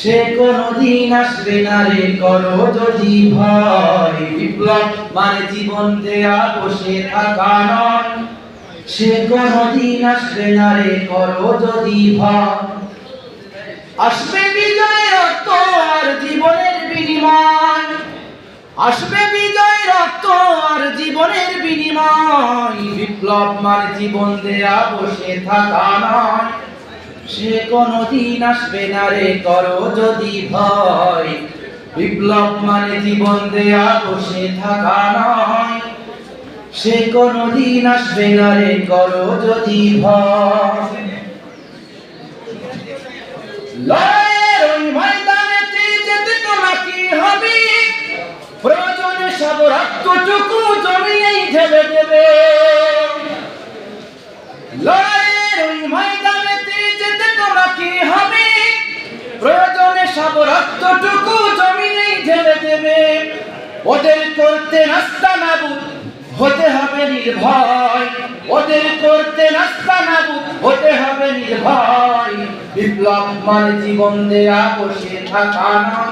সে কোনদিন আসবে না রে করো যদি ভয়। বিপ্লব মানে জীবন দেয়া বসে সে কোনদিন আসবে না রে করো যদি আসবে জীবনের বিনিময়। আসবে বিজয় রক্ত আর জীবনের বিনিময়। বিপ্লব মানে জীবন দেয়া বসে থাকা নয়। সে কোনদিন আসবে না রে, করো যদি ভয়। বিপ্লব মানে জীবন দেয়া বসে থাকা নয়। সে কোনদিন আসবে না রে, করো যদি ভয়। রক্তটুকু জমিয়েই ঢেলে দেবে। লড়াইয়ের ওই ময়দানেতে যেতে তোমাকে হবে? প্রয়োজনে সব রক্তটুকু জমিনেই ঢেলে দেবে। ওদের করতে রাস্তা নাবুদ হতে হবে নির্ভয়। ওদের করতে রাস্তা নাবুদ হতে হবে নির্ভয়। বিপ্লব মানে জীবন দেয়া, বসে থাকা নয়।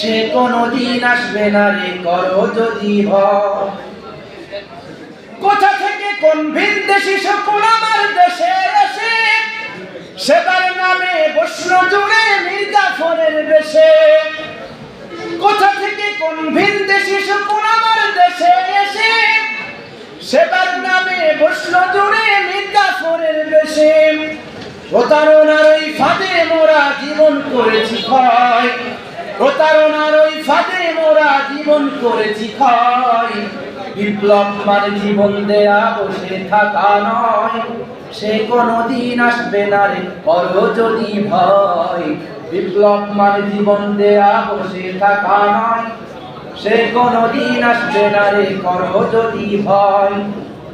সে কোনদিন আসবে না রে, করো যদি কোথা থেকে কোন ভিন দেশি সকল আমার দেশে এসে সেবার নামে বৈষ্ণ জুড়ে মির্জাফরের বেশে। কোথা থেকে কোন ভিন দেশি সকল আমার দেশে এসে? সেবার নামে বৈষ্ণ জুড়ে মির্জাফরের বেশে। প্রতারণার ওই ফাঁদে মোরা জীবন করেছি ক্ষয় প্রতারণার ওই ফাঁদে মোরা জীবন করেছি ক্ষয়। বিপ্লব মানে জীবন দেয়া, বসে থাকা নয়। সে কোনদিন আসবে না রে, করো যদি ভয়। বিপ্লব মানে জীবন দেয়া, বসে থাকা নয়। সে কোনদিন আসবে না রে, করো যদি ভয়।